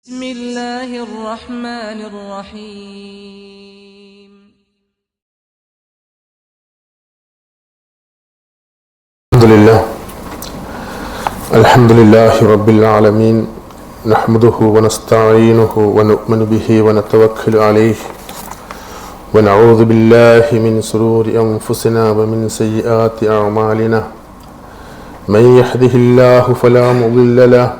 بسم الله الرحمن الرحيم. الحمد لله الحمد لله رب العالمين. نحمده ونستعينه ونؤمن به ونتوكل عليه. ونعوذ بالله من سرور أنفسنا ومن سيئات أعمالنا. من يهده الله فلا مضل له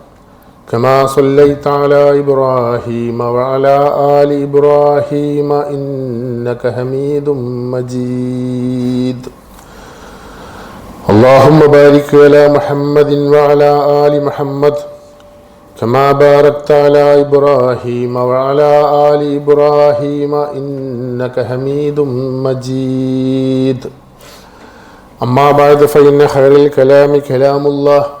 كما صليت على إبراهيم وعلى آل إبراهيم إنك حميد مجيد. اللهم بارك على محمد وعلى آل محمد كما باركت على إبراهيم وعلى آل إبراهيم إنك حميد مجيد. أما بعد فإن خير الكلام كلام الله.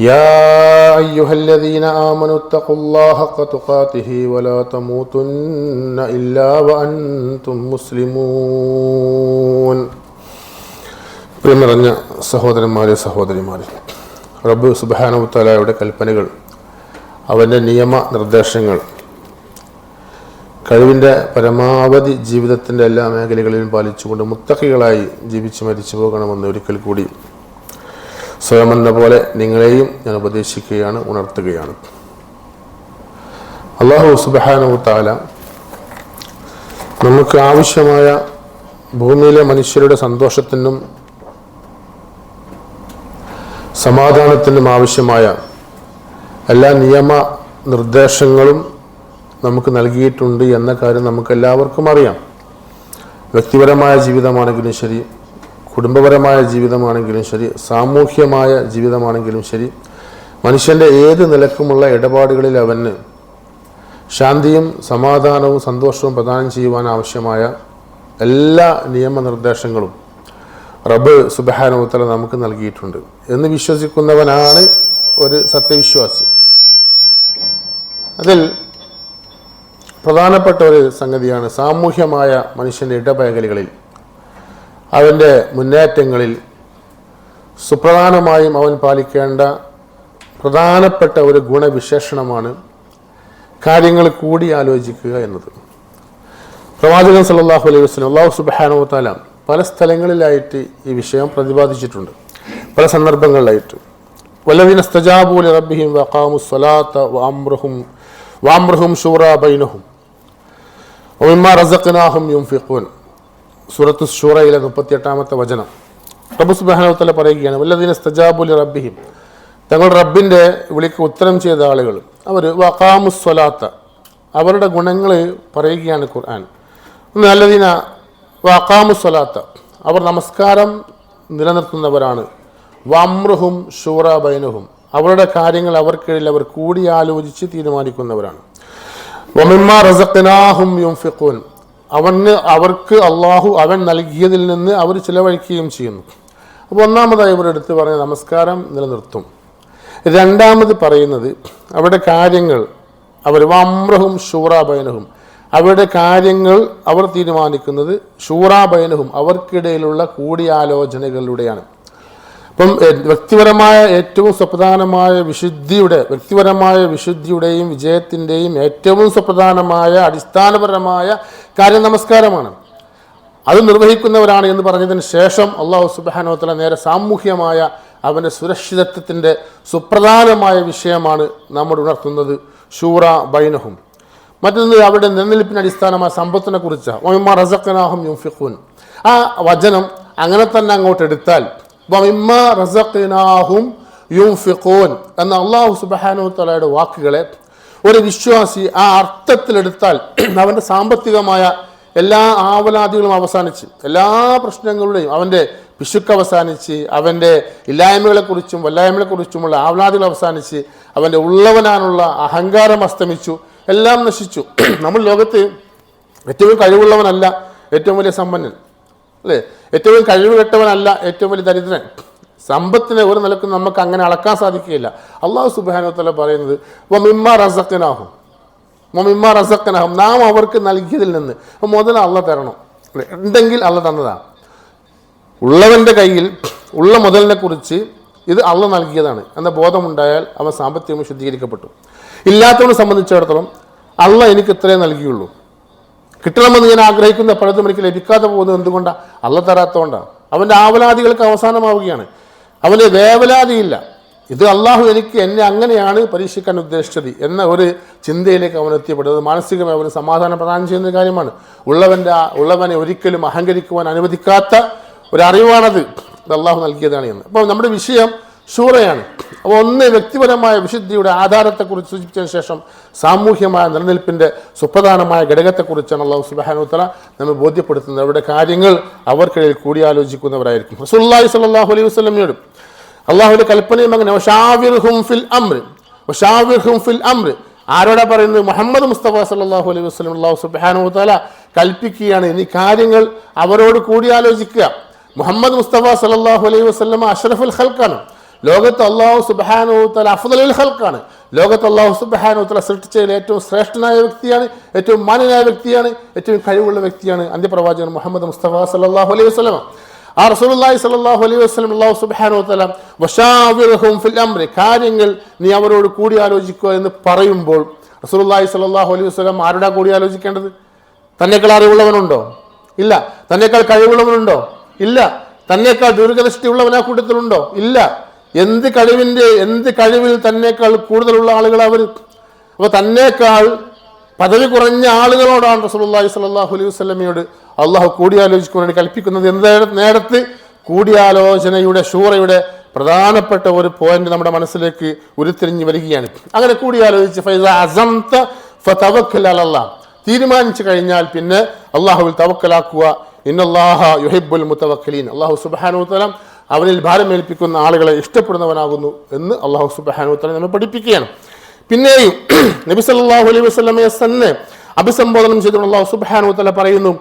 يا أيها الذين آمنوا اتقوا الله حق تقاته ولا تموتن إلا وأنتم مسلمون പ്രിയനിറഞ്ഞ സഹോദരന്മാരെ സഹോദരിമാരെ റബ്ബ് സുബാനുത്തലായുടെ കൽപ്പനകൾ അവൻ്റെ നിയമ നിർദ്ദേശങ്ങൾ കഴിവിൻ്റെ പരമാവധി ജീവിതത്തിൻ്റെ എല്ലാ മേഖലകളിലും പാലിച്ചുകൊണ്ട് മുത്തക്കികളായി ജീവിച്ച് മരിച്ചു പോകണമെന്ന് ഒരിക്കൽ കൂടി സ്വയം എന്ന പോലെ നിങ്ങളെയും ഞാൻ ഉപദേശിക്കുകയാണ് ഉണർത്തുകയാണ്. അള്ളാഹു സുബാനു നമുക്ക് ആവശ്യമായ ഭൂമിയിലെ മനുഷ്യരുടെ സന്തോഷത്തിനും സമാധാനത്തിനും ആവശ്യമായ എല്ലാ നിയമ നിർദ്ദേശങ്ങളും നമുക്ക് നൽകിയിട്ടുണ്ട് എന്ന കാര്യം നമുക്ക് എല്ലാവർക്കും അറിയാം. വ്യക്തിപരമായ ജീവിതമാണെങ്കിലും ശരി കുടുംബപരമായ ജീവിതമാണെങ്കിലും ശരി സാമൂഹ്യമായ ജീവിതമാണെങ്കിലും ശരി മനുഷ്യന്റെ ഏത് നിലക്കുമുള്ള ഇടപാടുകളിൽ അവന് ശാന്തിയും സമാധാനവും സന്തോഷവും പ്രദാനം ചെയ്യുവാൻ ആവശ്യമായ എല്ലാ നിയമനിർദ്ദേശങ്ങളും റബ്ബ് സുബഹാനോത്തല നമുക്ക് നൽകിയിട്ടുണ്ട് എന്ന് വിശ്വസിക്കുന്നവനാണ് ഒരു സത്യവിശ്വാസി. അതിൽ പ്രധാനപ്പെട്ട ഒരു സംഗതിയാണ് സാമൂഹ്യമായ മനുഷ്യന്റെ ഇടമേഖലകളിൽ അവന്റെ മുന്നേറ്റങ്ങളിൽ സുപ്രധാനമായും അവൻ പാലിക്കേണ്ട പ്രധാനപ്പെട്ട ഒരു ഗുണവിശേഷണമാണ് കാര്യങ്ങൾ കൂടി ആലോചിക്കുക എന്നത്. പ്രവാചകൻ സല്ലല്ലാഹു അലൈഹി വസ്ലം അള്ളാഹു വതആല പല സ്ഥലങ്ങളിലായിട്ട് ഈ വിഷയം പ്രതിപാദിച്ചിട്ടുണ്ട്. പല സന്ദർഭങ്ങളിലായിട്ട്. വല്ലദീന സ്തജാബു റബ്ബിഹിം വഖാമു സ്വലാത്ത വാമ്രഹും വാമ്രഹും ഷൂറാ ബൈനഹും. വമിമ്മാ റസഖ്നാഹും യുൻഫിഖൂൻ. സൂറത്തു ഷൂറയിലെ മുപ്പത്തിയെട്ടാമത്തെ വചനം. റബ്ബ് സുബ്ഹാനഹു വതആല പറയുകയാണ് വല്ലതിനെ സ്തജാബുലി റബ്ബിഹിം തങ്ങൾ റബ്ബിന്റെ വിളിക്ക് ഉത്തരം ചെയ്ത ആളുകൾ അവർ വഖാമു സ്വലാത്ത. അവരുടെ ഗുണങ്ങൾ പറയുകയാണ് ഖുർആൻ. നല്ലതിന അല്ലദീന വഖാമു സ്വലാത്ത. അവർ നമസ്കാരം നിലനിർത്തുന്നവരാണ്. വമ്രുഹും ഷൂറ ബൈനുഹും. അവരുടെ കാര്യങ്ങൾ അവർക്കിടയിൽ അവർ കൂടിയാലോചിച്ച് തീരുമാനിക്കുന്നവരാണ്. വമിമ്മ യുംഫിഖൂൻ. അവന് അവർക്ക് അള്ളാഹു അവൻ നൽകിയതിൽ നിന്ന് അവർ ചിലവഴിക്കുകയും ചെയ്യുന്നു. അപ്പോൾ ഒന്നാമതായി ഇവർ എടുത്തു പറഞ്ഞ നമസ്കാരം നിലനിർത്തും. രണ്ടാമത് പറയുന്നത് അവരുടെ കാര്യങ്ങൾ അവർ വാമ്രഹും ഷൂറാബൈനഹും. അവരുടെ കാര്യങ്ങൾ അവർ തീരുമാനിക്കുന്നത് ഷൂറാബൈനഹും അവർക്കിടയിലുള്ള കൂടിയാലോചനകളിലൂടെയാണ്. അപ്പം വ്യക്തിപരമായ ഏറ്റവും സുപ്രധാനമായ വിശുദ്ധിയുടെ വ്യക്തിപരമായ വിശുദ്ധിയുടെയും വിജയത്തിന്റെയും ഏറ്റവും സുപ്രധാനമായ അടിസ്ഥാനപരമായ കാര്യം നമസ്കാരമാണ്. അത് നിർവഹിക്കുന്നവരാണ് എന്ന് പറഞ്ഞതിന് ശേഷം അള്ളാഹു സുബാനോത്തല നേരെ സാമൂഹ്യമായ അവന്റെ സുരക്ഷിതത്വത്തിന്റെ സുപ്രധാനമായ വിഷയമാണ് നമ്മൾ ഉണർത്തുന്നത്. ഷൂറ ബൈനഹും. മറ്റൊന്ന് അവരുടെ നിലനിൽപ്പിന് അടിസ്ഥാനമായ സമ്പത്തിനെ കുറിച്ച് ആ വചനം അങ്ങനെ തന്നെ അങ്ങോട്ട് എടുത്താൽ റസഖ്നാഹും എന്ന അള്ളാഹു സുബാനു തലയുടെ വാക്കുകളെ ഒരു വിശ്വാസി ആ അർത്ഥത്തിലെടുത്താൽ അവന്റെ സാമ്പത്തികമായ എല്ലാ ആവലാദികളും അവസാനിച്ച് എല്ലാ പ്രശ്നങ്ങളുടെയും അവന്റെ പിശുക്ക് അവസാനിച്ച് അവന്റെ ഇല്ലായ്മകളെക്കുറിച്ചും വല്ലായ്മകളെക്കുറിച്ചുമുള്ള ആവലാദികൾ അവസാനിച്ച് അവന്റെ ഉള്ളവനാനുള്ള അഹങ്കാരം അസ്തമിച്ചു എല്ലാം നശിച്ചു. നമ്മൾ ലോകത്ത് ഏറ്റവും കഴിവുള്ളവനല്ല ഏറ്റവും വലിയ സമ്പന്നൻ. അല്ലേ? ഏറ്റവും കഴിവ് കെട്ടവനല്ല ഏറ്റവും വലിയ ദരിദ്രൻ. സമ്പത്തിനെ ഒരു നിലക്കും നമുക്ക് അങ്ങനെ അളക്കാൻ സാധിക്കുകയില്ല. അള്ളാഹു സുബാനോത്തല പറയുന്നത് വമിമ്മ റസക്കനാഹും വമിമ്മ റസക്കനാഹും നാം അവർക്ക് നൽകിയതിൽ നിന്ന്. മുതൽ അള്ള തരണം. അല്ലേ? ഉണ്ടെങ്കിൽ അള്ള തന്നതാണ്. ഉള്ളവന്റെ കയ്യിൽ ഉള്ള മുതലിനെ കുറിച്ച് ഇത് അള്ള നൽകിയതാണ്. എന്ന ബോധമുണ്ടായാൽ അവൻ സാമ്പത്തികം ശുദ്ധീകരിക്കപ്പെട്ടു. ഇല്ലാത്തവനെ സംബന്ധിച്ചിടത്തോളം അള്ള എനിക്ക് ഇത്രേ നൽകിയുള്ളൂ. കിട്ടണമെന്ന് ഞാൻ ആഗ്രഹിക്കുന്ന പലതും എനിക്ക് ലഭിക്കാതെ പോകുന്നത് എന്തുകൊണ്ടാണ് അള്ള തരാത്തതുകൊണ്ടാണ് അവന്റെ ആവലാദികൾക്ക് അവസാനമാവുകയാണ്. അവന് വേവലാതിയില്ല. ഇത് അള്ളാഹു എനിക്ക് എന്നെ അങ്ങനെയാണ് പരീക്ഷിക്കാൻ ഉദ്ദേശിച്ചത് എന്ന ഒരു ചിന്തയിലേക്ക് അവൻ എത്തിപ്പെടുന്നത് മാനസികമായി അവന് സമാധാനം പ്രദാനം ചെയ്യുന്ന കാര്യമാണ്. ഉള്ളവന്റെ ഉള്ളവനെ ഒരിക്കലും അഹങ്കരിക്കുവാൻ അനുവദിക്കാത്ത ഒരറിവാണത് അള്ളാഹു നൽകിയതാണ് എന്ന്. അപ്പോൾ നമ്മുടെ വിഷയം ഷൂറയാണ് അപ്പോൾ ഒന്ന് വ്യക്തിപരമായ വിശുദ്ധിയുടെ ആധാരത്തെക്കുറിച്ച് സൂചിപ്പിച്ചതിന് ശേഷം സാമൂഹ്യമായ നിലനിൽപ്പിന്റെ സുപ്രധാനമായ ഘടകത്തെക്കുറിച്ചാണ് അള്ളാഹു സുബാനുത്തല നമ്മെ ബോധ്യപ്പെടുത്തുന്നത്. അവരുടെ കാര്യങ്ങൾ അവർക്കിടയിൽ കൂടിയാലോചിക്കുന്നവരായിരിക്കും. റസൂല്ലാഹി സല്ലാഹു അലൈഹി വസല്ലമയോട് അള്ളാഹുവിന്റെ കൽപ്പനയും അങ്ങനെ ആരോടെ ഫിൽ ഫിൽ ആരോടാ പറയുന്നത്? മുഹമ്മദ് മുസ്തഫ സല്ലല്ലാഹു അലൈഹി വസ്ലം അള്ളാഹു സുബ്ഹാനഹു തആല കൽപ്പിക്കുകയാണ്. ഇനി കാര്യങ്ങൾ അവരോട് കൂടിയാലോചിക്കുക. മുഹമ്മദ് മുസ്തഫ സല്ലല്ലാഹു അലൈഹി വസല്ലം അഷ്റഫുൽ ഖൽക്കാണ് ലോകത്ത് അള്ളാഹു സുബ്ഹാനഹു തആല ഹൽക്കാണ് ലോകത്ത് അള്ളാഹു സുബ്ഹാനഹു തആല സൃഷ്ടിച്ചതിൽ ഏറ്റവും ശ്രേഷ്ഠനായ വ്യക്തിയാണ് ഏറ്റവും മാന്യനായ വ്യക്തിയാണ് ഏറ്റവും കഴിവുള്ള വ്യക്തിയാണ് അന്ത്യപ്രവാചകൻ മുഹമ്മദ് മുസ്തഫ സല്ലല്ലാഹു അലൈഹി വസല്ലം. ആ റസൂലി സലാഹു അലൈഹി വസ്ലം അള്ളാഹു സുബ്ഹാനഹു വതആല വശാവിർഹും ഫിൽ കാര്യങ്ങൾ നീ അവരോട് കൂടി ആലോചിക്കുക എന്ന് പറയുമ്പോൾ റസൂലി സലാഹു അലൈഹി വസ്ലം ആരുടെ കൂടി ആലോചിക്കേണ്ടത്? തന്നെക്കാൾ അറിവുള്ളവനുണ്ടോ? ഇല്ല. തന്നെക്കാൾ കഴിവുള്ളവനുണ്ടോ? ഇല്ല. തന്നെക്കാൾ ദീർഘദൃഷ്ടിയുള്ളവൻ ആ കൂട്ടത്തിലുണ്ടോ? ഇല്ല. എന്ത് കഴിവിന്റെ എന്ത് കഴിവിൽ തന്നെക്കാൾ കൂടുതലുള്ള ആളുകൾ അവർ അപ്പോൾ തന്നെക്കാൾ പദവി കുറഞ്ഞ ആളുകളോടാണ് റസൂലുള്ളാഹി സ്വല്ലല്ലാഹു അലൈഹി വസല്ലമയോട് അള്ളാഹു കൂടിയാലോചിക്കുവാൻ വേണ്ടി കൽപ്പിക്കുന്നത്. എന്ത് നേരത്ത് കൂടിയാലോചനയുടെ ഷൂറയുടെ പ്രധാനപ്പെട്ട ഒരു പോയിന്റ് നമ്മുടെ മനസ്സിലേക്ക് ഉരുത്തിരിഞ്ഞ് വരികയാണ്. അങ്ങനെ കൂടിയാലോചിച്ച് ഫൈസ അസംത തീരുമാനിച്ചു കഴിഞ്ഞാൽ പിന്നെ അള്ളാഹുവിൽ തവക്കലാക്കുക. ഇന്നല്ലാഹ യുഹിബുൽ മുത്തവക്കലീൻ അള്ളാഹു സുബ്ഹാനഹു തആല അവനിൽ ഭാരമേൽപ്പിക്കുന്ന ആളുകളെ ഇഷ്ടപ്പെടുന്നവനാകുന്നു എന്ന് അള്ളാഹു സുബ്ഹാനഹു തആല നമ്മെ പഠിപ്പിക്കുകയാണ്. പിന്നെയും നബി സല്ലല്ലാഹു അലൈഹി വസ്ലമയെ തന്നെ അഭിസംബോധനം ചെയ്തുകൊണ്ട് അള്ളാഹു സുബ്ഹാനഹു വതആല പറയുന്നു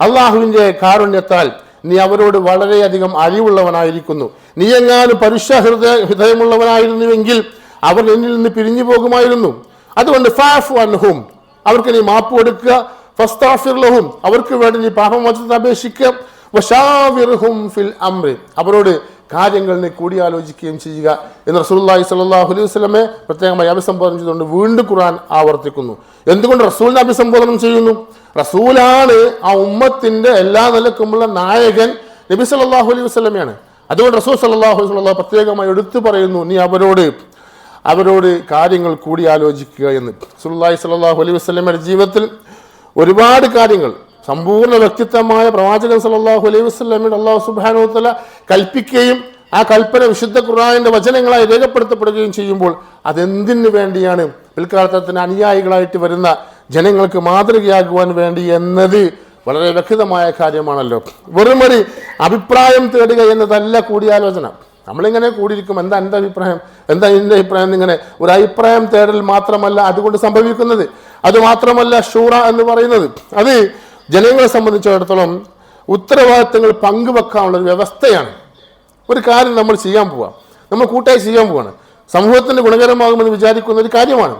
അള്ളാഹുവിന്റെ കാരുണ്യത്താൽ നീ അവരോട് വളരെയധികം അറിവുള്ളവനായിരിക്കുന്നു. നീ എങ്ങാനും പരുഷ ഹൃദയ ഹൃദയമുള്ളവനായിരുന്നുവെങ്കിൽ അവർ എന്നിൽ നിന്ന് പിരിഞ്ഞു പോകുമായിരുന്നു അതുകൊണ്ട് ഫാഫു അൻഹും. അവർക്ക് നീ മാപ്പ് കൊടുക്കുക. ഫസ്താഫിർ ലഹും. അവർക്ക് വേണ്ടി നീ പാപമോചനത്തെ അപേക്ഷിക്കുക. ഫിൽ അമ്രി അവരോട് കാര്യങ്ങൾ നീ കൂടിയാലോചിക്കുകയും ചെയ്യുക എന്ന് റസൂലുള്ളാഹി സ്വല്ലല്ലാഹു അലൈഹി വസ്ലമെ പ്രത്യേകമായി അഭിസംബോധന ചെയ്തുകൊണ്ട് വീണ്ടും ഖുർആൻ ആവർത്തിക്കുന്നു. എന്തുകൊണ്ട് റസൂലിനെ അഭിസംബോധനം ചെയ്യുന്നു? റസൂലാണ് ആ ഉമ്മത്തിന്റെ എല്ലാ നിലക്കുമുള്ള നായകൻ നബി സല്ലാഹു അലൈഹി വസ്ലമയാണ് അതുകൊണ്ട് റസൂൽ സല്ലാഹു അലൈഹി പ്രത്യേകമായി എടുത്തു പറയുന്നു നീ അവരോട് അവരോട് കാര്യങ്ങൾ കൂടിയാലോചിക്കുക എന്ന്. സുല്ലാഹി സ്വല്ലല്ലാഹു അലൈഹി വസല്ലമയുടെ ജീവിതത്തിൽ ഒരുപാട് കാര്യങ്ങൾ സമ്പൂർണ വ്യക്തിത്വമായ പ്രവാചകൻ സലാഹു അലൈഹി വസല്ലമയുടെ അള്ളാഹു സുബ്ഹാനഹു വതആല കൽപ്പിക്കുകയും ആ കൽപ്പന വിശുദ്ധ ഖുർആനിന്റെ വചനങ്ങളായി രേഖപ്പെടുത്തപ്പെടുകയും ചെയ്യുമ്പോൾ അതെന്തിനു വേണ്ടിയാണ് പിൽക്കാലത്തിന് അനുയായികളായിട്ട് വരുന്ന ജനങ്ങൾക്ക് മാതൃകയാകുവാൻ വേണ്ടി എന്നത് വളരെ വ്യക്തമായ കാര്യമാണല്ലോ. വെറുമൊരു അഭിപ്രായം തേടുക എന്നതല്ല കൂടിയാലോചന. നമ്മളിങ്ങനെ കൂടിയിരിക്കും എന്താ എന്റെ അഭിപ്രായം? എന്താ എന്റെ അഭിപ്രായം എന്നിങ്ങനെ? ഒരു അഭിപ്രായം തേടൽ മാത്രമല്ല അതുകൊണ്ട് സംഭവിക്കുന്നത്. അത് മാത്രമല്ല ഷൂറ എന്ന് പറയുന്നത്. അത് ജനങ്ങളെ സംബന്ധിച്ചിടത്തോളം ഉത്തരവാദിത്തങ്ങൾ പങ്കുവെക്കാനുള്ള ഒരു വ്യവസ്ഥയാണ്. ഒരു കാര്യം നമ്മൾ ചെയ്യാൻ പോവാം. നമ്മൾ കൂട്ടായി ചെയ്യാൻ പോവാണ്. സമൂഹത്തിന് ഗുണകരമാകുമെന്ന് വിചാരിക്കുന്ന ഒരു കാര്യമാണ്.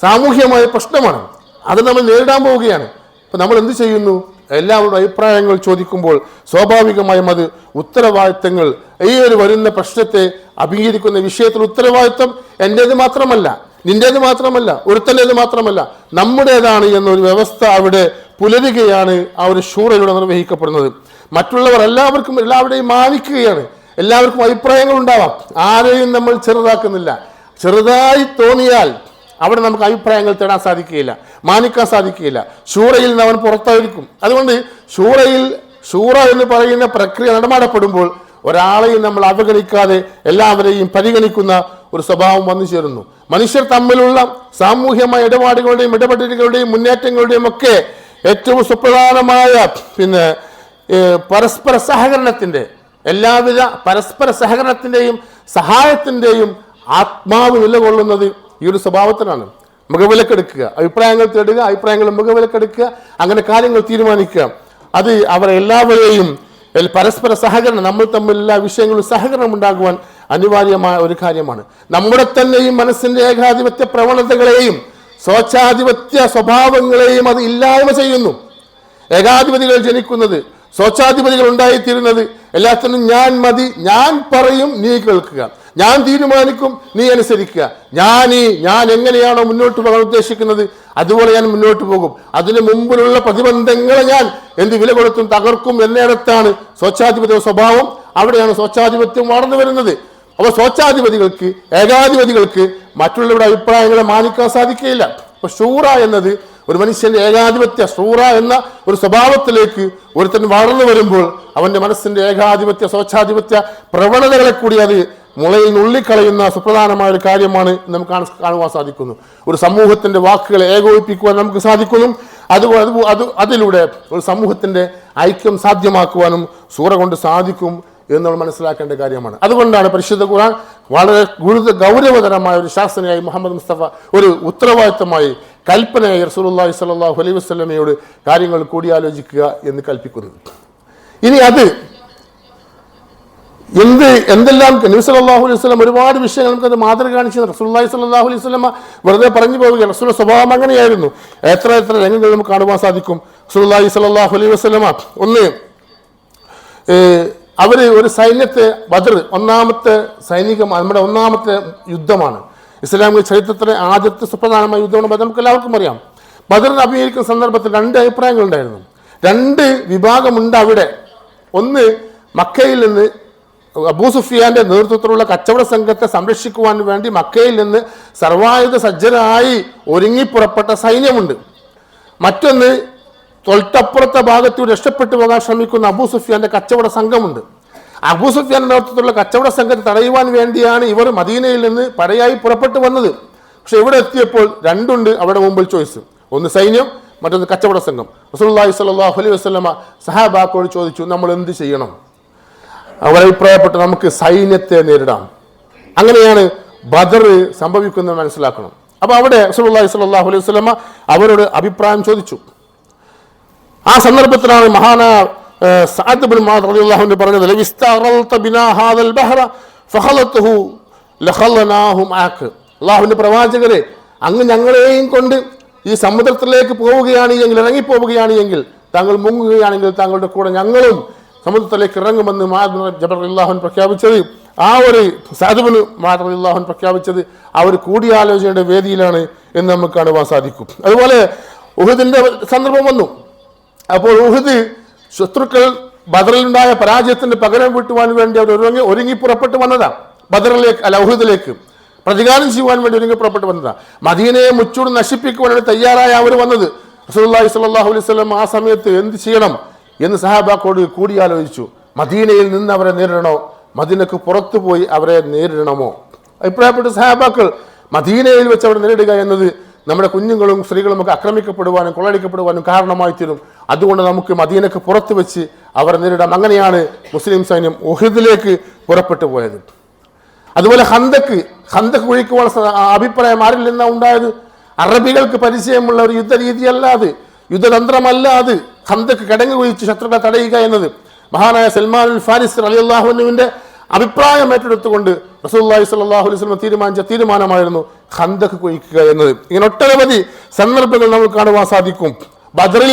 സാമൂഹ്യമായ പ്രശ്നമാണ്. അത് നമ്മൾ നേരിടാൻ പോവുകയാണ്. അപ്പം നമ്മൾ എന്ത് ചെയ്യുന്നു? എല്ലാവരുടെ അഭിപ്രായങ്ങൾ ചോദിക്കുമ്പോൾ സ്വാഭാവികമായും അത് ഉത്തരവാദിത്തങ്ങൾ ഈ ഒരു വരുന്ന പ്രശ്നത്തെ അഭിമുഖീകരിക്കുന്ന വിഷയത്തിൽ ഉത്തരവാദിത്തം എന്റേത് മാത്രമല്ല നിന്റേത് മാത്രമല്ല ഒരുത്തന്റേത് മാത്രമല്ല നമ്മുടേതാണ് എന്നൊരു വ്യവസ്ഥ അവിടെ പുലരുകയാണ് ആ ഒരു ഷൂറയിലൂടെ നിർവഹിക്കപ്പെടുന്നത്. മറ്റുള്ളവർ എല്ലാവർക്കും എല്ലാവരുടെയും മാനിക്കുകയാണ്. എല്ലാവർക്കും അഭിപ്രായങ്ങൾ ഉണ്ടാവാം. ആരെയും നമ്മൾ ചെറുതാക്കുന്നില്ല. ചെറുതായി തോന്നിയാൽ അവിടെ നമുക്ക് അഭിപ്രായങ്ങൾ തേടാൻ സാധിക്കുകയില്ല മാനിക്കാൻ സാധിക്കുകയില്ല. ഷൂറയിൽ നിന്ന് അവൻ പുറത്തായിരിക്കും. അതുകൊണ്ട് ഷൂറയിൽ ഷൂറ എന്ന് പറയുന്ന പ്രക്രിയ നടമാടപ്പെടുമ്പോൾ ഒരാളെയും നമ്മൾ അവഗണിക്കാതെ എല്ലാവരെയും പരിഗണിക്കുന്ന ഒരു സ്വഭാവം വന്നു ചേരുന്നു. മനുഷ്യർ തമ്മിലുള്ള സാമൂഹ്യമായ ഇടപാടുകളുടെയും ഇടപെടലുകളുടെയും മുന്നേറ്റങ്ങളുടെയും ഒക്കെ ഏറ്റവും സുപ്രധാനമായ പിന്നെ പരസ്പര സഹകരണത്തിന്റെ എല്ലാവിധ പരസ്പര സഹകരണത്തിന്റെയും സഹായത്തിന്റെയും ആത്മാവ് നിലകൊള്ളുന്നത് ഈ ഒരു സ്വഭാവത്തിനാണ് മുഖവിലക്കെടുക്കുക. അഭിപ്രായങ്ങൾ തേടുക അഭിപ്രായങ്ങൾ മുഖവിലക്കെടുക്കുക അങ്ങനെ കാര്യങ്ങൾ തീരുമാനിക്കുക. അത് അവർ എല്ലാവരെയും പരസ്പര സഹകരണം നമ്മൾ തമ്മിൽ എല്ലാ വിഷയങ്ങളും സഹകരണം ഉണ്ടാകുവാൻ അനിവാര്യമായ ഒരു കാര്യമാണ്. നമ്മുടെ തന്നെയും മനസ്സിന്റെ ഏകാധിപത്യ പ്രവണതകളെയും സ്വച്ഛാധിപത്യ സ്വഭാവങ്ങളെയും അത് ഇല്ലായ്മ ചെയ്യുന്നു. ഏകാധിപതികൾ ജനിക്കുന്നത് സ്വച്ഛാധിപതികൾ ഉണ്ടായിത്തീരുന്നത് എല്ലാത്തിനും ഞാൻ മതി ഞാൻ പറയും നീ കേൾക്കുക. ഞാൻ തീരുമാനിക്കും നീ അനുസരിക്കുക. ഞാൻ ഈ ഞാൻ എങ്ങനെയാണോ മുന്നോട്ട് പോകാൻ ഉദ്ദേശിക്കുന്നത് അതുപോലെ ഞാൻ മുന്നോട്ട് പോകും. അതിന് മുമ്പിലുള്ള പ്രതിബന്ധങ്ങളെ ഞാൻ എന്ത് വില കൊടുത്തും തകർക്കും എന്നിടത്താണ് സ്വച്ഛാധിപത്യ സ്വഭാവം. അവിടെയാണ് സ്വച്ഛാധിപത്യം വളർന്നു വരുന്നത്. അപ്പോൾ സ്വച്ഛാധിപതികൾക്ക് ഏകാധിപതികൾക്ക് മറ്റുള്ളവരുടെ അഭിപ്രായങ്ങളെ മാനിക്കാൻ സാധിക്കുകയില്ല. അപ്പൊ ഷൂറ എന്നത് ഒരു മനുഷ്യന്റെ ഏകാധിപത്യ ഷൂറ എന്ന ഒരു സ്വഭാവത്തിലേക്ക് ഒരുത്തൻ വളർന്നു വരുമ്പോൾ അവന്റെ മനസ്സിന്റെ ഏകാധിപത്യ സ്വച്ഛാധിപത്യ പ്രവണതകളെ കൂടി അത് മുളയിൽ നുള്ളിക്കളയുന്ന സുപ്രധാനമായ ഒരു കാര്യമാണ് നമുക്ക് കാണ- കാണുവാൻ സാധിക്കുന്നു. ഒരു സമൂഹത്തിന്റെ വാക്കുകളെ ഏകോപിപ്പിക്കുവാൻ നമുക്ക് സാധിക്കുന്നു. അതുപോലെ അത് അത് അതിലൂടെ ഒരു സമൂഹത്തിന്റെ ഐക്യം സാധ്യമാക്കുവാനും സൂറ കൊണ്ട് സാധിക്കും എന്ന് നമ്മൾ മനസ്സിലാക്കേണ്ട കാര്യമാണ്. അതുകൊണ്ടാണ് പരിശുദ്ധ ഖുർആൻ വളരെ ഗുരുത ഗൗരവതരമായ ഒരു ശാസനയായി മുഹമ്മദ് മുസ്തഫ ഒരു ഉത്തരവാദിത്തമായി കൽപ്പനയായി റസൂലുള്ളാഹി സ്വല്ലല്ലാഹു അലൈഹി വസല്ലമയോട് കാര്യങ്ങൾ കൂടിയാലോചിക്കുക എന്ന് കൽപ്പിക്കുന്നത് ഇനി അത് എന്ത് എന്തെല്ലാം നബി സല്ലല്ലാഹു അലൈഹി സ്വലം ഒരുപാട് വിഷയങ്ങൾ നമുക്കത് മാതൃക കാണിച്ചു റസൂലുള്ളാഹി സ്വല്ലല്ലാഹു അലൈഹി സ്വലമ വെറുതെ പറഞ്ഞു പോവുകയാണ് റസൂൽ സ്വഭാവം അങ്ങനെയായിരുന്നു. എത്ര എത്ര രംഗങ്ങൾ നമുക്ക് കാണുവാൻ സാധിക്കും. റസൂലുള്ളാഹി സ്വല്ലല്ലാഹു അലൈഹി വസ്ലമ ഒന്ന് അവർ ഒരു സൈന്യത്തെ ബദർ ഒന്നാമത്തെ സൈനിക നമ്മുടെ ഒന്നാമത്തെ യുദ്ധമാണ്. ഇസ്ലാമിക ചരിത്രത്തിലെ ആദ്യത്തെ സുപ്രധാനമായ യുദ്ധമാണ് നമുക്ക് എല്ലാവർക്കും അറിയാം. ബദറിന് അഭിനയിക്കുന്ന സന്ദർഭത്തിൽ രണ്ട് അഭിപ്രായങ്ങൾ ഉണ്ടായിരുന്നു രണ്ട് വിഭാഗമുണ്ട് അവിടെ. ഒന്ന് മക്കയിൽ നിന്ന് അബൂ സുഫിയാന്റെ നേതൃത്വത്തിലുള്ള കച്ചവട സംഘത്തെ സംരക്ഷിക്കുവാൻ വേണ്ടി മക്കയിൽ നിന്ന് സർവായുധ സജ്ജരായി ഒരുങ്ങി പുറപ്പെട്ട സൈന്യമുണ്ട്. മറ്റൊന്ന് തൊൽട്ടപ്പുറത്തെ ഭാഗത്ത് രക്ഷപ്പെട്ടു പോകാൻ ശ്രമിക്കുന്ന അബൂ സുഫിയാന്റെ കച്ചവട സംഘമുണ്ട്. അബൂ സുഫിയാന്റെ നേതൃത്വത്തിലുള്ള കച്ചവട സംഘത്തെ തടയുവാൻ വേണ്ടിയാണ് ഇവർ മദീനയിൽ നിന്ന് പരയായി പുറപ്പെട്ടു വന്നത്. പക്ഷെ ഇവിടെ എത്തിയപ്പോൾ രണ്ടുണ്ട് അവിടെ മുമ്പിൽ ചോയ്സ് ഒന്ന് സൈന്യം മറ്റൊന്ന് കച്ചവട സംഘം. റസൂലുള്ളാഹി സ്വല്ലല്ലാഹു അലൈഹി വസല്ലമ സഹാബാക്കോട് ചോദിച്ചു നമ്മൾ എന്ത് ചെയ്യണം? അവർ അഭിപ്രായപ്പെട്ട് നമുക്ക് സൈന്യത്തെ നേരിടാം. അങ്ങനെയാണ് ബദർ സംഭവിക്കുന്നത് മനസ്സിലാക്കണം. അപ്പോൾ അവിടെ റസൂലുള്ളാഹി സ്വല്ലല്ലാഹു അലൈഹി സ്വലമ അവരോട് അഭിപ്രായം ചോദിച്ചു. ആ സന്ദർഭത്തിലാണ് മഹാന ബിൻ പറഞ്ഞത് ലവിസ്തറൽത പ്രവാചകരെ അങ്ങ് ഞങ്ങളെയും കൊണ്ട് ഈ സമുദ്രത്തിലേക്ക് പോവുകയാണ് എങ്കിൽ ഇറങ്ങി പോവുകയാണ് എങ്കിൽ താങ്കൾ മുങ്ങുകയാണെങ്കിൽ താങ്കളുടെ കൂടെ ഞങ്ങളും സമുദ്രത്തിലേക്ക് ഇറങ്ങുമെന്ന് ജബർ അള്ളാഹുൻ പ്രഖ്യാപിച്ചത്. ആ ഒരു സാധുവിന് മാദർ അള്ളാഹുൻ പ്രഖ്യാപിച്ചത് ആ ഒരു കൂടിയാലോചനയുടെ വേദിയിലാണ് എന്ന് നമുക്ക് കാണുവാൻ സാധിക്കും. അതുപോലെ ഉഹദിന്റെ സന്ദർഭം വന്നു. അപ്പോൾ ഉഹുദ് ശത്രുക്കൾ ബദറിലുണ്ടായ പരാജയത്തിന്റെ പകരം വീട്ടുവാൻ വേണ്ടി അവർ ഒരുങ്ങി ഒരുങ്ങി പുറപ്പെട്ടു വന്നതാ. ബദറിലേക്ക് അല്ല ഉഹദിലേക്ക് പ്രതികാരം ചെയ്യുവാൻ വേണ്ടി ഒരുങ്ങി പുറപ്പെട്ടു വന്നതാ. മദീനയെ മുച്ചൂട് നശിപ്പിക്കുവാനാണ് തയ്യാറായ അവർ വന്നത്. റസൂലുള്ളാഹി സ്വല്ലല്ലാഹു അലൈഹി വസല്ലം ആ സമയത്ത് എന്ത് ചെയ്യണം? എന്ന് സഹാബാക്കോട് കൂടിയാലോചിച്ചു. മദീനയിൽ നിന്ന് അവരെ നേരിടണോ? മദീനക്ക് പുറത്തു പോയി അവരെ നേരിടണമോ? അഭിപ്രായപ്പെട്ട സഹാബാക്കൾ മദീനയിൽ വെച്ച് അവരെ നേരിടുക എന്നത് നമ്മുടെ കുഞ്ഞുങ്ങളും സ്ത്രീകളും ഒക്കെ ആക്രമിക്കപ്പെടുവാനും കൊള്ളടിക്കപ്പെടുവാനും കാരണമായി തീരും അതുകൊണ്ട് നമുക്ക് മദീനക്ക് പുറത്ത് വെച്ച് അവരെ നേരിടാം. അങ്ങനെയാണ് മുസ്ലിം സൈന്യം ഒഹിദിലേക്ക് പുറപ്പെട്ടു പോയത്. അതുപോലെ ഹന്തക്ക് ഹന്തക്ക് കുഴിക്കുവാൻ അഭിപ്രായം ആരിൽ നിന്നാണ് ഉണ്ടായത്? അറബികൾക്ക് പരിചയമുള്ള ഒരു യുദ്ധ രീതിയല്ല അത് യുദ്ധതന്ത്രമല്ല അത് ഹന്തക്ക് കിടങ്ങ് കുഴിച്ച് ശത്രുക്കളെ തടയുക എന്നത്. മഹാനായ സൽമാൻ ഫാരിസ് അലി അള്ളാഹുവിന്റെ അഭിപ്രായം ഏറ്റെടുത്തുകൊണ്ട് റസൂല്ലാഹി സ്വല്ലല്ലാഹു അലൈഹി വസല്ലം തീരുമാനിച്ച തീരുമാനമായിരുന്നു ഖന്തക്ക് കുഴിക്കുക എന്നത്. ഇങ്ങനെ ഒട്ടനവധി സന്ദർഭങ്ങൾ നമ്മൾ കാണുവാൻ സാധിക്കും. ബദറിൽ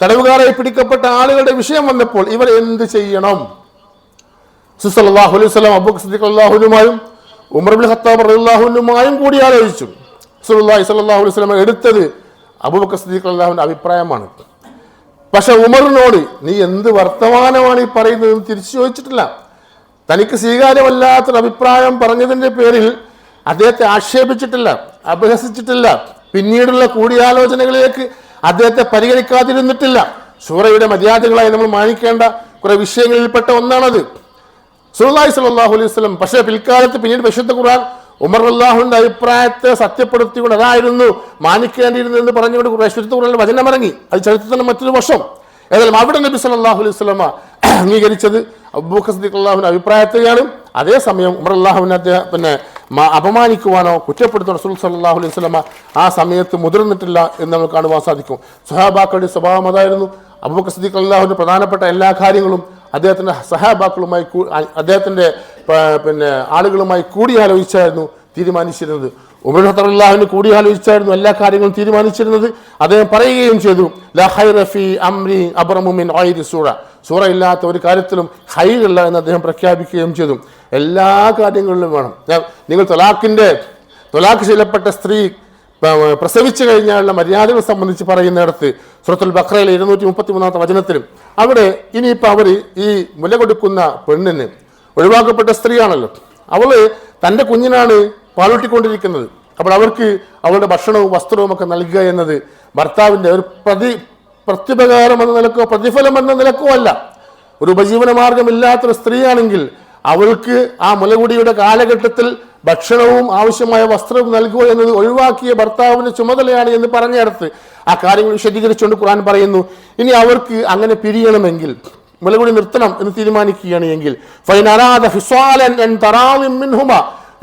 തടവുകാരായി പിടിക്കപ്പെട്ട ആളുകളുടെ വിഷയം വന്നപ്പോൾ ഇവർ എന്ത് ചെയ്യണം? സുസല്ലാഹു അലൈഹി സ്വലാം അബൂഖ് സിദ്ദീഖ് അള്ളാഹുനുമായും ഖത്താബ് റളിയല്ലാഹുനുമായും കൂടി ആലോചിച്ചു. സുല്ലാഹി സല്ലാഹു അലൈഹി സ്വലം എടുത്തത് അബൂബക്കർ സിദ്ദീഖ് അള്ളാഹുവിന്റെ അഭിപ്രായമാണ്. പക്ഷെ ഉമറിനോട് നീ എന്ത് വർത്തമാനമാണ് ഈ പറയുന്നത്? തിരിച്ചു ചോദിച്ചിട്ടില്ല. തനിക്ക് സ്വീകാര്യമല്ലാത്തൊരു അഭിപ്രായം പറഞ്ഞതിന്റെ പേരിൽ അദ്ദേഹത്തെ ആക്ഷേപിച്ചിട്ടില്ല അപഹസിച്ചിട്ടില്ല. പിന്നീടുള്ള കൂടിയാലോചനകളിലേക്ക് അദ്ദേഹത്തെ പരിഗണിക്കാതിരുന്നിട്ടില്ല. സൂറയുടെ മര്യാദകളായി നമ്മൾ മാനിക്കേണ്ട കുറെ വിഷയങ്ങളിൽപ്പെട്ട ഒന്നാണത്. സുല്ലാഹി സ്വല്ലല്ലാഹു അലൈഹി വസല്ലം പക്ഷേ പിൽക്കാലത്ത് പിന്നീട് വിശുദ്ധ ഖുർആൻ ഉമർ അള്ളാഹുവിന്റെ അഭിപ്രായത്തെ സത്യപ്പെടുത്തിക്കൊണ്ട് അതായിരുന്നു മാനിക്കേണ്ടിയിരുന്നത് എന്ന് പറഞ്ഞുകൊണ്ട് വിശുദ്ധ ഖുർആനിൽ വചനം ഇറങ്ങി. അത് ചരിത്രത്തിന്റെ മറ്റൊരു വർഷം ഏതായാലും അവിടെ നബി സലാഹു അലൈഹി വസല്ലമ അംഗീകരിച്ചത് അബൂഖ് സിദ്ദീഖ് അള്ളാഹുവിന്റെ അഭിപ്രായത്തെയാണ്. അതേസമയം ഉമർ അള്ളാഹുവിനെ പിന്നെ അപമാനിക്കുവാനോ കുറ്റപ്പെടുത്തണോ റസൂൽ സല്ലല്ലാഹു അലൈഹി സ്വലമ ആ സമയത്ത് മുതിർന്നിട്ടില്ല എന്ന് നമ്മൾ കാണുവാൻ സാധിക്കും. സുഹാബാക്കളുടെ സ്വഭാവം അതായിരുന്നു. അബൂബക്കർ സിദ്ദീഖ് അള്ളാഹുവിന്റെ പ്രധാനപ്പെട്ട എല്ലാ കാര്യങ്ങളും അദ്ദേഹത്തിന്റെ സഹാബാക്കളുമായി അദ്ദേഹത്തിന്റെ പിന്നെ ആളുകളുമായി കൂടിയാലോചിച്ചായിരുന്നു തീരുമാനിച്ചിരുന്നത്. ഉമർ ഉമർഹത്തല്ലാഹുവിന് കൂടിയാലോചിച്ചായിരുന്നു എല്ലാ കാര്യങ്ങളും തീരുമാനിച്ചിരുന്നത്. അദ്ദേഹം പറയുകയും ചെയ്തു "ലാ ഖൈറ ഫീ അംരി അബ്റമു മിൻ ഗൈരി സൂറ. സൂറ ഇല്ലാത്ത ഒരു കാര്യത്തിലും ഹൈറില്ല എന്ന് അദ്ദേഹം പ്രഖ്യാപിക്കുകയും ചെയ്തു. എല്ലാ കാര്യങ്ങളിലും വേണം. നിങ്ങൾ തൊലാഖിന്റെ തൊലാഖ് ശീലപ്പെട്ട സ്ത്രീ പ്രസവിച്ചു കഴിഞ്ഞാലുള്ള മര്യാദകൾ സംബന്ധിച്ച് പറയുന്നിടത്ത് സുഹൃത്തുൽ ബക്രയിലെ ഇരുന്നൂറ്റി മുപ്പത്തി മൂന്നാമത്തെ വചനത്തിലും അവിടെ ഇനിയിപ്പോൾ അവർ ഈ മുല കൊടുക്കുന്ന പെണ്ണിന് ഒഴിവാക്കപ്പെട്ട സ്ത്രീയാണല്ലോ. അവൾ തന്റെ കുഞ്ഞിനാണ് പാലൂട്ടിക്കൊണ്ടിരിക്കുന്നത്. അപ്പോൾ അവർക്ക് അവളുടെ ഭക്ഷണവും വസ്ത്രവും ഒക്കെ നൽകുക എന്നത് ഭർത്താവിന്റെ ഒരു പ്രതി പ്രത്യുപകാരം എന്ന നിലക്കോ പ്രതിഫലം എന്ന നിലക്കോ അല്ല. ഒരു ഉപജീവന മാർഗമില്ലാത്തൊരു സ്ത്രീയാണെങ്കിൽ അവൾക്ക് ആ മുലകുടിയുടെ കാലഘട്ടത്തിൽ ഭക്ഷണവും ആവശ്യമായ വസ്ത്രവും നൽകുക എന്നത് ഒഴിവാക്കിയ ഭർത്താവിന് ചുമതലയാണ് എന്ന് പറഞ്ഞിടത്ത് ആ കാര്യങ്ങൾ വിശദീകരിച്ചുകൊണ്ട് ഖുർആൻ പറയുന്നു. ഇനി അവർക്ക് അങ്ങനെ പിരിയണമെങ്കിൽ മുലകുടി നിർത്തണം എന്ന് തീരുമാനിക്കുകയാണ് എങ്കിൽ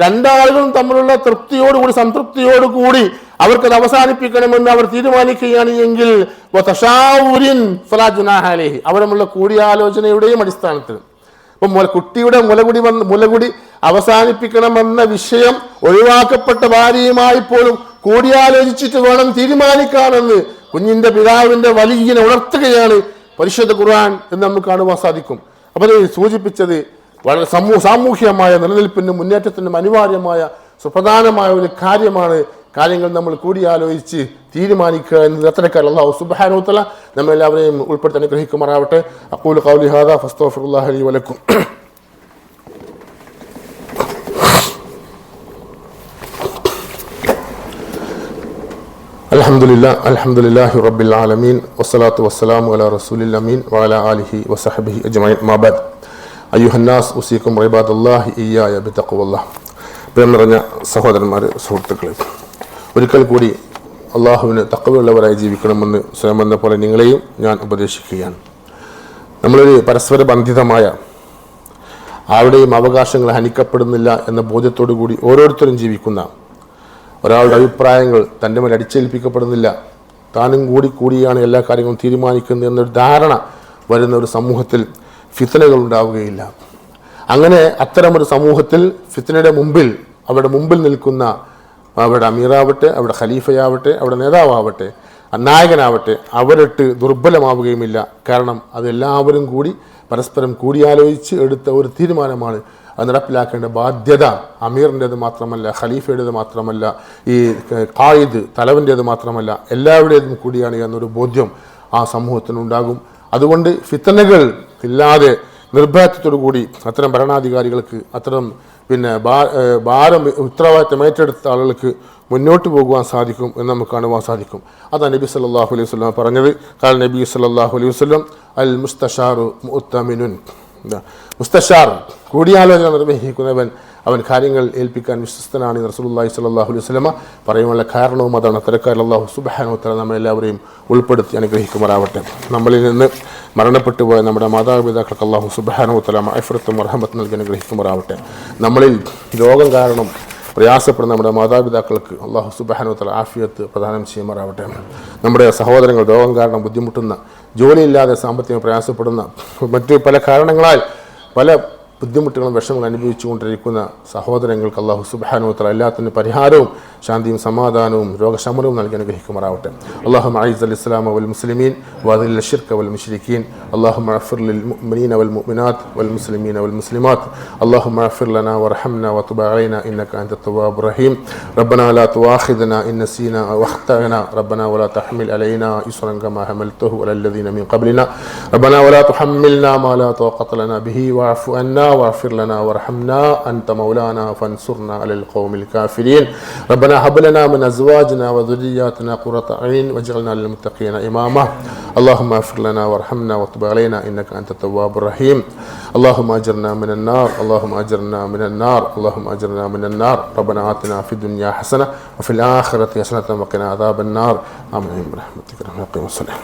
രണ്ടാളുകളും തമ്മിലുള്ള തൃപ്തിയോടുകൂടി സംതൃപ്തിയോടുകൂടി അവർക്കത് അവസാനിപ്പിക്കണമെന്ന് അവർ തീരുമാനിക്കുകയാണ് എങ്കിൽ അവരുമുള്ള കൂടിയാലോചനയുടെയും അടിസ്ഥാനത്തിൽ ഇപ്പൊ കുട്ടിയുടെ മുലകുടി വന്ന് മുലകുടി അവസാനിപ്പിക്കണമെന്ന വിഷയം ഒഴിവാക്കപ്പെട്ട ഭാര്യയുമായി പോലും കൂടിയാലോചിച്ചിട്ട് വേണം തീരുമാനിക്കാമെന്ന് കുഞ്ഞിന്റെ പിതാവിന്റെ വലിയനെ ഉണർത്തുകയാണ് പരിശുദ്ധ ഖുർആൻ എന്ന് നമുക്ക് കാണുവാൻ സാധിക്കും. അപ്പൊ അത് സൂചിപ്പിച്ചത് വളരെ സമൂ സാമൂഹ്യമായ നിലനിൽപ്പിനും മുന്നേറ്റത്തിനും അനിവാര്യമായ സുപ്രധാനമായ ഒരു കാര്യമാണ് കാര്യങ്ങൾ നമ്മൾ കൂടിയാലോചിച്ച് തീരുമാനിക്കുക എന്നത് അത്തരക്കാർ അള്ളാഹു സുബാനോത്തല നമ്മളെല്ലാവരെയും ഉൾപ്പെടുത്തി അനുഗ്രഹിക്കുമാറാവട്ടെ. അക്കൂൽ കൗലി ഹാദ ഫസ്തോഫുല്ലാഹ് അലി വലക്കും. അലഹമുല്ല അലഹമുല്ലാഹി റബ്ബിൽ ആലമീൻ. വസ്സലാത്തു വസ്സലാം വല റസൂലിൽ അമീൻ വല അലിഹി വസഹബിഹി അജ്മൈൻ മാബാദ് അയ്യുഹന്നാസ് ഉസീക്കും റൈബാദ് അള്ളാഹി ഇയ്യായ ബിത്തഖുവല്ലാഹ് പ്രിയം നിറഞ്ഞ സഹോദരന്മാർ സുഹൃത്തുക്കളെ ഒരിക്കൽ കൂടി അള്ളാഹുവിന് തക്കവുള്ളവരായി ജീവിക്കണമെന്ന് സ്വയം എന്ന പോലെ നിങ്ങളെയും ഞാൻ ഉപദേശിക്കുകയാണ്. നമ്മളൊരു പരസ്പര ബന്ധിതമായ ആരുടെയും അവകാശങ്ങൾ ഹനിക്കപ്പെടുന്നില്ല എന്ന ബോധ്യത്തോടു കൂടി ഓരോരുത്തരും ജീവിക്കുന്ന ഒരാളുടെ അഭിപ്രായങ്ങൾ തന്റെ മേൽ അടിച്ചേൽപ്പിക്കപ്പെടുന്നില്ല താനും കൂടി കൂടിയാണ് എല്ലാ കാര്യങ്ങളും തീരുമാനിക്കുന്നത് എന്നൊരു ധാരണ വരുന്ന ഒരു സമൂഹത്തിൽ ഫിത്തനകൾ ഉണ്ടാവുകയില്ല. അങ്ങനെ അത്തരമൊരു സമൂഹത്തിൽ ഫിത്തനയുടെ മുമ്പിൽ അവരുടെ മുമ്പിൽ നിൽക്കുന്ന അവരുടെ അമീറാവട്ടെ അവിടെ ഖലീഫയാവട്ടെ അവിടെ നേതാവാവട്ടെ നായകനാവട്ടെ അവരിട്ട് ദുർബലമാവുകയുമില്ല. കാരണം അതെല്ലാവരും കൂടി പരസ്പരം കൂടിയാലോചിച്ച് എടുത്ത ഒരു തീരുമാനമാണ് അത് നടപ്പിലാക്കേണ്ട ബാധ്യത. അമീറിന്റേത് മാത്രമല്ല ഖലീഫയുടേത് മാത്രമല്ല ഈ കായിദ് തലവന്റേത് മാത്രമല്ല എല്ലാവരുടേതും കൂടിയാണ് എന്നൊരു ബോധ്യം ആ സമൂഹത്തിനുണ്ടാകും. അതുകൊണ്ട് ഫിത്തനകൾ ഇല്ലാതെ നിർഭയത്വത്തോടു കൂടി അത്തരം ഭരണാധികാരികൾക്ക് അത്തരം പിന്നെ ഭാരം ഉത്തരവാദിത്തം ഏറ്റെടുത്ത ആളുകൾക്ക് മുന്നോട്ട് പോകുവാൻ സാധിക്കും എന്ന് നമുക്ക് കാണുവാൻ സാധിക്കും. അതാണ് നബി സല്ലല്ലാഹു അലൈഹി വസല്ലം പറഞ്ഞത്. കാരണം നബി സല്ലല്ലാഹു അലൈഹി വസല്ലം അൽ മുസ്തഷാറു മുത്തമിനുൻ? മുസ്തഷാർ കൂടിയാലോചന നിർവഹിക്കുന്നവൻ അവൻ കാര്യങ്ങൾ ഏൽപ്പിക്കാൻ വിശ്വസ്തനാണ് റസൂലുള്ളാഹി സ്വല്ലല്ലാഹു അലൈഹി വസല്ലമ പറയുവാനുള്ള കാരണവും അതാണ്. അത്തരക്കാരിൽ അള്ളാഹു സുബ്ഹാനഹു വതആല നമ്മളെല്ലാവരെയും ഉൾപ്പെടുത്തി അനുഗ്രഹിക്കുമാറാവട്ടെ. നമ്മളിൽ നിന്ന് മരണപ്പെട്ടു പോയ നമ്മുടെ മാതാപിതാക്കൾക്ക് അള്ളാഹു സുബ്ഹാനഹു തല മഅഫറത്തും റഹ്മത്തും നൽകി അനുഗ്രഹിക്കുമാറാവട്ടെ. നമ്മളിൽ രോഗം കാരണം പ്രയാസപ്പെടുന്ന നമ്മുടെ മാതാപിതാക്കൾക്ക് അള്ളാഹു സുബ്ഹാനഹു തല ആഫിയത്ത് പ്രദാനം ചെയ്യുമാറാവട്ടെ. നമ്മുടെ സഹോദരങ്ങൾ രോഗം കാരണം ബുദ്ധിമുട്ടുന്ന ജോലിയില്ലാതെ സാമ്പത്തികം പ്രയാസപ്പെടുന്ന മറ്റു പല കാരണങ്ങളാൽ പല ബുദ്ധിമുട്ടുകളും വിഷമങ്ങളും അനുഭവിച്ചുകൊണ്ടിരിക്കുന്ന സഹോദരങ്ങൾക്ക് അള്ളാഹു സുബാനുത്തല എല്ലാത്തിനും പരിഹാരവും ശാന്തിയും സമാധാനവും രോഗശമനവും നൽകി അനുഗ്രഹിക്കുമാറാവട്ടെ അള്ളാഹു അയ്സ് അൽ ഇസ്ലാം വൽ മുസ്ലിമീൻ വാദിൽ الشرك والمشركين اللهم اغفر للمؤمنين والمؤمنات والمسلمين والمسلمات اللهم اغفر لنا وارحمنا وتب علينا انك انت التواب الرحيم ربنا لا تؤاخذنا ان نسينا او اخطانا ربنا ولا تحمل علينا اصرا كما حملته على الذين من قبلنا ربنا ولا تحملنا ما لا طاقه لنا به واعف عنا واغفر لنا وارحمنا أنت مولانا فانصرنا على القوم الكافرين. ربنا هب لنا من أزواجنا وذرياتنا قرة عين واجعلنا للمتقين إماما. اللهم اغفر لنا وارحمنا وتب علينا إنك أنت التواب الرحيم. اللهم أجرنا من النار اللهم أجرنا من النار اللهم أجرنا من النار. ربنا آتنا في الدنيا حسنة وفي الآخرة حسنة وقنا عذاب النار. آمين. برحمتك. رحمة الصلاة